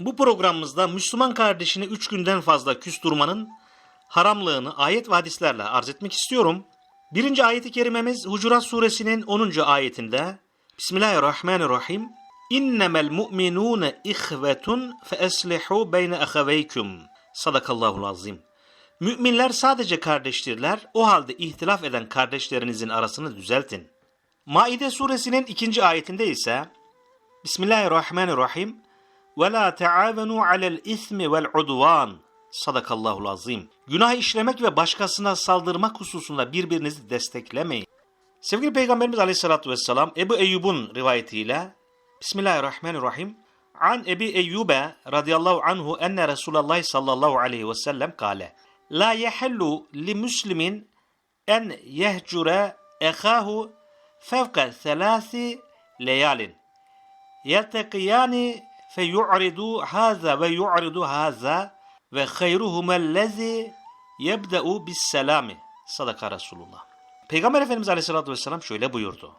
Bu programımızda Müslüman kardeşini üç günden fazla küstürmanın haramlığını ayet ve hadislerle arz etmek istiyorum. Birinci ayeti kerimemiz Hucurat suresinin 10. ayetinde Bismillahirrahmanirrahim İnnemel mu'minûne ihvetun fe eslihu beyne ahaveykum. Sadakallahul azim. Müminler sadece kardeştirler, o halde ihtilaf eden kardeşlerinizin arasını düzeltin. Maide suresinin ikinci ayetinde ise Bismillahirrahmanirrahim ve la taavenu alel ismi vel udvan. Sadakallahul azim. Günah işlemek ve başkasına saldırmak hususunda birbirinizi desteklemeyin. Sevgili Peygamberimiz Aleyhisselatü Vesselam Ebu Eyyub'un rivayetiyle Bismillahirrahmanirrahim An Ebi Eyyube radıyallahu anhu enne Resulallah sallallahu aleyhi ve sellem kale La yehellu li muslimin en yehcure ehahu fevka thelâthi leyalin feyu'ridu haza ve yu'ridu haza ve hayruhumellezi yebde'u bis selami. Sadaka Resulullah. Peygamber Efendimiz Aleyhisselatü Vesselam şöyle buyurdu.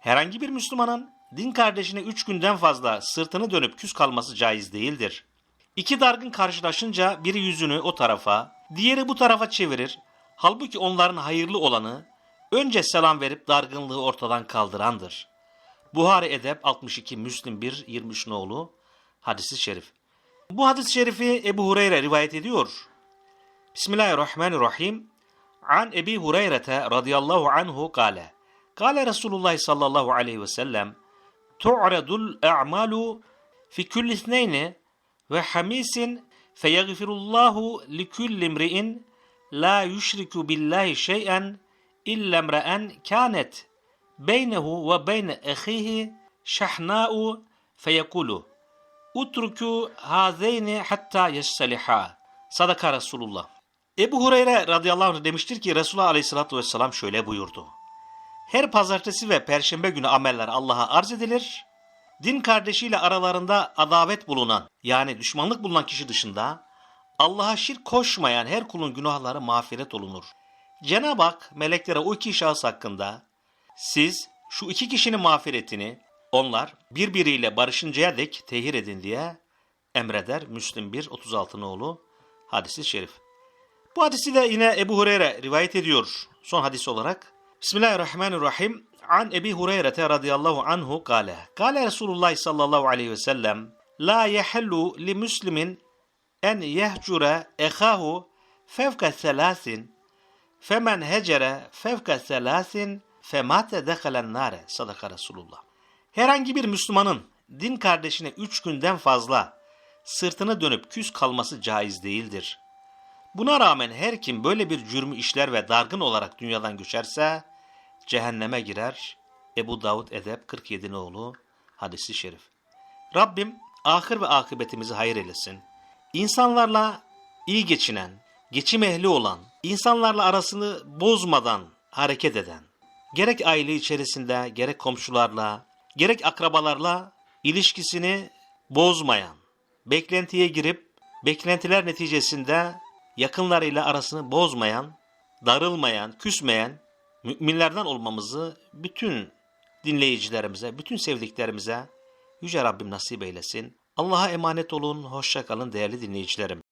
Herhangi bir Müslümanın din kardeşine üç günden fazla sırtını dönüp küs kalması caiz değildir. İki dargın karşılaşınca biri yüzünü o tarafa, diğeri bu tarafa çevirir. Halbuki onların hayırlı olanı önce selam verip dargınlığı ortadan kaldırandır. Buhari Edep 62 Müslim 1 23 nolu hadisi şerif. Bu hadis-i şerifi Ebu Hureyre rivayet ediyor. Bismillahirrahmanirrahim. An Ebi Hureyre'te radıyallahu anhu kale. Kale Resulullah sallallahu aleyhi ve sellem tu'radul a'malu fi kulli ithneyni ve hamisin feyagfirullahu li kulli imri'in la yushriku billahi şey'en illa imra'en kanet beynehu ve beyne ahihi şahna'u feyekulu utruku hazeyni hatta yesseliha. Sadaka Resulullah. Ebu Hureyre radıyallahu anh demiştir ki Resulullah aleyhissalatü vesselam şöyle buyurdu. Her pazartesi ve perşembe günü ameller Allah'a arz edilir. Din kardeşiyle aralarında adavet bulunan yani düşmanlık bulunan kişi dışında Allah'a şirk koşmayan her kulun günahları mağfiret olunur. Cenab-ı Hak meleklere o iki şahıs hakkında siz şu iki kişinin mağfiretini onlar birbiriyle barışıncaya dek tehir edin diye emreder. Müslim 1 36 nolu hadisi şerif. Bu hadisi de yine Ebu Hureyre rivayet ediyor. Son hadis olarak. Bismillahirrahmanirrahim. An Ebi Hureyre radıyallahu anhu kale. Kale Resulullah sallallahu aleyhi ve sellem. La yehellu li muslimin en yehcure ehahu fevke selasin. Femen hecere fevke selasin femate dehalen nare. Sadaka Resulullah. Herhangi bir Müslümanın din kardeşine üç günden fazla sırtını dönüp küs kalması caiz değildir. Buna rağmen her kim böyle bir cürmü işler ve dargın olarak dünyadan göçerse cehenneme girer. Ebu Davud Edep 47 oğlu hadisi şerif. Rabbim ahir ve akıbetimizi hayır eylesin. İnsanlarla iyi geçinen, geçim ehli olan, insanlarla arasını bozmadan hareket eden, gerek aile içerisinde, gerek komşularla, gerek akrabalarla ilişkisini bozmayan, beklentiye girip beklentiler neticesinde yakınlarıyla arasını bozmayan, darılmayan, küsmeyen müminlerden olmamızı bütün dinleyicilerimize, bütün sevdiklerimize Yüce Rabbim nasip eylesin. Allah'a emanet olun, hoşça kalın değerli dinleyicilerim.